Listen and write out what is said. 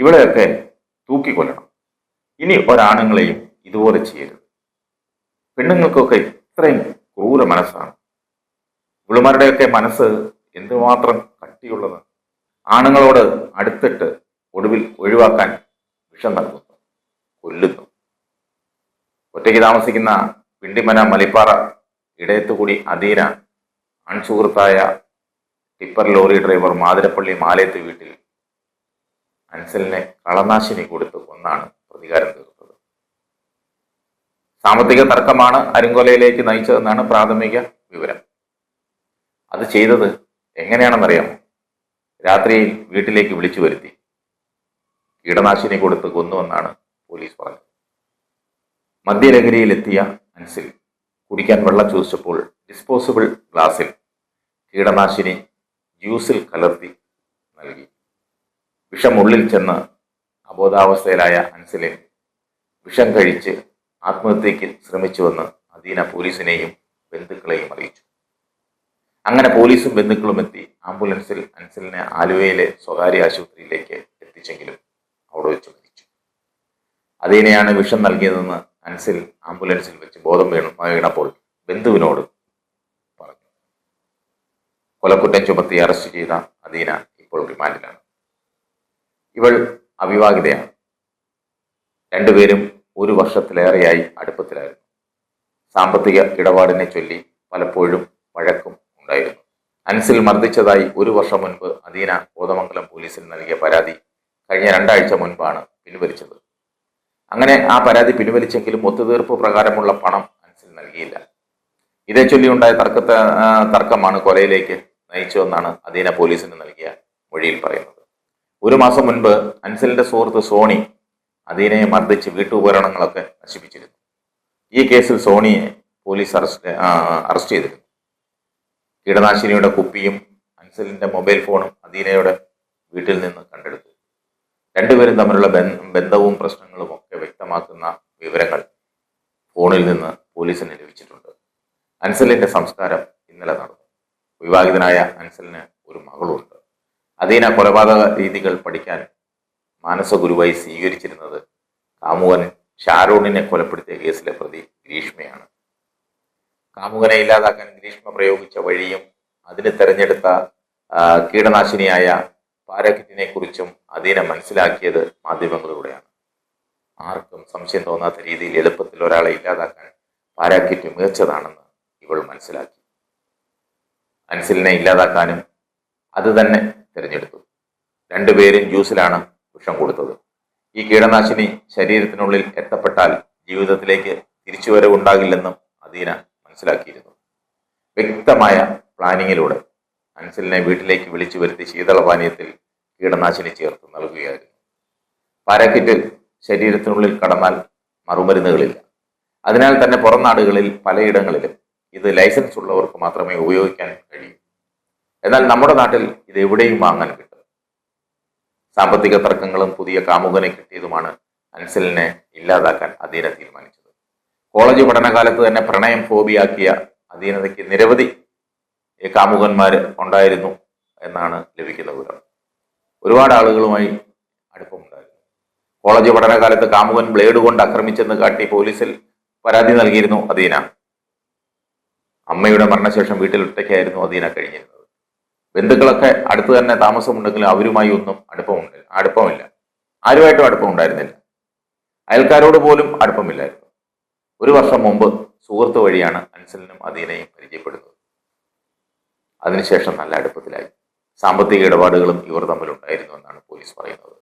ഇവളെയൊക്കെ തൂക്കിക്കൊല്ലണം. ഇനി ഒരാണുങ്ങളെയും ഇതുപോലെ ചെയ്യരുത്. പെണ്ണുങ്ങൾക്കൊക്കെ ഇത്രയും ക്രൂര മനസ്സാണ്. ഇവളുമാരുടെയൊക്കെ മനസ്സ് എന്തുമാത്രം കട്ടിയുള്ളത്. ആണുങ്ങളോട് അടുത്തിട്ട് ഒടുവിൽ ഒഴിവാക്കാൻ വിഷം നൽകുന്നു. കൊല്ലുന്നു. ഒറ്റയ്ക്ക് താമസിക്കുന്ന പിണ്ടിമന മലിപ്പാറ ഇടയത്തുകൂടി അധീന അൺസുഹൃത്തായ ടിപ്പർ ലോറി ഡ്രൈവർ മാതിരപ്പള്ളി മാലയത്ത് വീട്ടിൽ അൻസലിനെ കളനാശിനി കൊടുത്ത് കൊന്നാണ് പ്രതികാരം തീർത്തത്. സാമ്പത്തിക തർക്കമാണ് അരുങ്കൊലയിലേക്ക് നയിച്ചതെന്നാണ് പ്രാഥമിക വിവരം. അത് ചെയ്തത് എങ്ങനെയാണെന്നറിയാമോ? രാത്രിയിൽ വീട്ടിലേക്ക് വിളിച്ചു വരുത്തി. കീടനാശിനി കൊടുത്ത് കൊന്നുവെന്നാണ് പോലീസ് പറഞ്ഞത്. മദ്യലഹരിയിലെത്തിയ അൻസിൽ കുടിക്കാൻ വെള്ളം ചോദിച്ചപ്പോൾ ഡിസ്പോസിബിൾ ഗ്ലാസിൽ കീടനാശിനി ജ്യൂസിൽ കലർത്തി നൽകി. വിഷം ഉള്ളിൽ ചെന്ന് അബോധാവസ്ഥയിലായ അൻസലെ വിഷം കഴിച്ച് ആത്മഹത്യയ്ക്ക് ശ്രമിച്ചുവെന്ന് അദീന പോലീസിനെയും ബന്ധുക്കളെയും അറിയിച്ചു. അങ്ങനെ പോലീസും ബന്ധുക്കളും എത്തി ആംബുലൻസിൽ അൻസലിനെ ആലുവയിലെ സ്വകാര്യ ആശുപത്രിയിലേക്ക് എത്തിച്ചെങ്കിലും അവിടെ വെച്ച് മരിച്ചു. അദീനയാണ് വിഷം നൽകിയതെന്ന് അൻസിൽ ആംബുലൻസിൽ വെച്ച് ബോധം വീണു വീണപ്പോൾ ബന്ധുവിനോട് പറഞ്ഞു. കൊലക്കുറ്റം ചുമത്തി അറസ്റ്റ് ചെയ്ത അദീന ഇപ്പോൾ റിമാൻഡിലാണ്. ഇവൾ അവിവാഹിതയാണ്. രണ്ടുപേരും ഒരു വർഷത്തിലേറെയായി അടുപ്പത്തിലായിരുന്നു. സാമ്പത്തിക ഇടപാടിനെ ചൊല്ലി പലപ്പോഴും വഴക്കും ഉണ്ടായിരുന്നു. അൻസിൽ മർദ്ദിച്ചതായി ഒരു വർഷം മുൻപ് അദീന കോതമംഗലം പോലീസിൽ നൽകിയ പരാതി കഴിഞ്ഞ രണ്ടാഴ്ച മുൻപാണ് പിൻവലിച്ചത്. അങ്ങനെ ആ പരാതി പിൻവലിച്ചെങ്കിലും ഒത്തുതീർപ്പ് പ്രകാരമുള്ള പണം അൻസിൽ നൽകിയില്ല. ഇതേ ചൊല്ലിയുണ്ടായ തർക്കത്തെ തർക്കമാണ് കൊലയിലേക്ക് നയിച്ചതെന്നാണ് അദീന പോലീസിന് നൽകിയ മൊഴിയിൽ പറയുന്നത്. ഒരു മാസം മുൻപ് അൻസലിന്റെ സുഹൃത്ത് സോണി അധീനയെ മർദ്ദിച്ച് വീട്ടുപകരണങ്ങളൊക്കെ നശിപ്പിച്ചിരുന്നു. ഈ കേസിൽ സോണിയെ പോലീസ് അറസ്റ്റ് അറസ്റ്റ് ചെയ്തിരുന്നു. കീടനാശിനിയുടെ കുപ്പിയും അൻസലിന്റെ മൊബൈൽ ഫോണും അദീനയുടെ വീട്ടിൽ നിന്ന് കണ്ടെടുത്തു. രണ്ടുപേരും തമ്മിലുള്ള ബന്ധവും പ്രശ്നങ്ങളും ഒക്കെ വ്യക്തമാക്കുന്ന വിവരങ്ങൾ ഫോണിൽ നിന്ന് പോലീസിന് ലഭിച്ചിട്ടുണ്ട്. അൻസലിന്റെ സംസ്കാരം ഇന്നലെ നടന്നു. വിവാഹിതനായ അൻസലിന് ഒരു മകളുണ്ട്. അധീന കൊലപാതക രീതികൾ പഠിക്കാൻ മാനസ ഗുരുവായി സ്വീകരിച്ചിരുന്നത് കാമുകൻ ഷാരൂണിനെ കൊലപ്പെടുത്തിയ കേസിലെ പ്രതി ഗ്രീഷ്മയാണ്. കാമുകനെ ഇല്ലാതാക്കാൻ ഗ്രീഷ്മ പ്രയോഗിച്ച വഴിയും അതിന് തെരഞ്ഞെടുത്ത കീടനാശിനിയായ പാരക്കിറ്റിനെ കുറിച്ചും അധീന മനസ്സിലാക്കിയത് മാധ്യമങ്ങളിലൂടെയാണ്. ആർക്കും സംശയം തോന്നാത്ത രീതിയിൽ എളുപ്പത്തിൽ ഒരാളെ ഇല്ലാതാക്കാൻ പാരാക്കിറ്റ് മികച്ചതാണെന്ന് ഇവൾ മനസ്സിലാക്കി. അൻസിലിനെ ഇല്ലാതാക്കാനും അത് തന്നെ തിരഞ്ഞെടുത്തു. രണ്ടുപേരും ജ്യൂസിലാണ് വിഷം കൊടുത്തത്. ഈ കീടനാശിനി ശരീരത്തിനുള്ളിൽ എത്തപ്പെട്ടാൽ ജീവിതത്തിലേക്ക് തിരിച്ചുവരവുണ്ടാകില്ലെന്നും അദീന മനസ്സിലാക്കിയിരുന്നു. വ്യക്തമായ പ്ലാനിങ്ങിലൂടെ അൻസലിനെ വീട്ടിലേക്ക് വിളിച്ചു വരുത്തി ശീതളപാനീയത്തിൽ കീടനാശിനി ചേർത്ത് നൽകുകയായിരുന്നു. പാരാക്കിറ്റ് ശരീരത്തിനുള്ളിൽ കടന്നാൽ മറുമരുന്നുകളില്ല. അതിനാൽ തന്നെ പുറം നാടുകളിൽ പലയിടങ്ങളിലും ഇത് ലൈസൻസ് ഉള്ളവർക്ക് മാത്രമേ ഉപയോഗിക്കാൻ കഴിയൂ. എന്നാൽ നമ്മുടെ നാട്ടിൽ ഇത് എവിടെയും വാങ്ങാൻ കിട്ടും സാമ്പത്തിക തർക്കങ്ങളും പുതിയ കാമുകനെ കിട്ടിയതുമാണ് അൻസലിനെ ഇല്ലാതാക്കാൻ അധീന തീരുമാനിച്ചത്. കോളേജ് പഠനകാലത്ത് തന്നെ പ്രണയം ഫോബിയാക്കിയ അധീനതയ്ക്ക് നിരവധി കാമുകന്മാർ ഉണ്ടായിരുന്നു എന്നാണ് ലഭിക്കുന്ന വിവരം. ഒരുപാട് ആളുകളുമായി അടുപ്പമുണ്ടായിരുന്നു. കോളേജ് പഠനകാലത്ത് കാമുകൻ ബ്ലേഡ് കൊണ്ട് ആക്രമിച്ചെന്ന് കാട്ടി പോലീസിൽ പരാതി നൽകിയിരുന്നു അദീന അമ്മയുടെ മരണശേഷം വീട്ടിൽ ഒറ്റയ്ക്കായിരുന്നു അദീന കഴിഞ്ഞിരുന്നത്. ബന്ധുക്കളൊക്കെ അടുത്ത് തന്നെ താമസമുണ്ടെങ്കിലും അവരുമായി ഒന്നും അടുപ്പമുണ്ട് അടുപ്പമില്ല. ആരുമായിട്ടും അടുപ്പം ഉണ്ടായിരുന്നില്ല അയൽക്കാരോട് പോലും അടുപ്പമില്ലായിരുന്നു. ഒരു വർഷം മുമ്പ് സുഹൃത്ത് വഴിയാണ് അൻസലിനും അദീനയും പരിചയപ്പെടുന്നത്. അതിനുശേഷം നല്ല അടുപ്പത്തിലായി. സാമ്പത്തിക ഇടപാടുകളും ഇവർ തമ്മിലുണ്ടായിരുന്നു എന്നാണ് പോലീസ് പറയുന്നത്.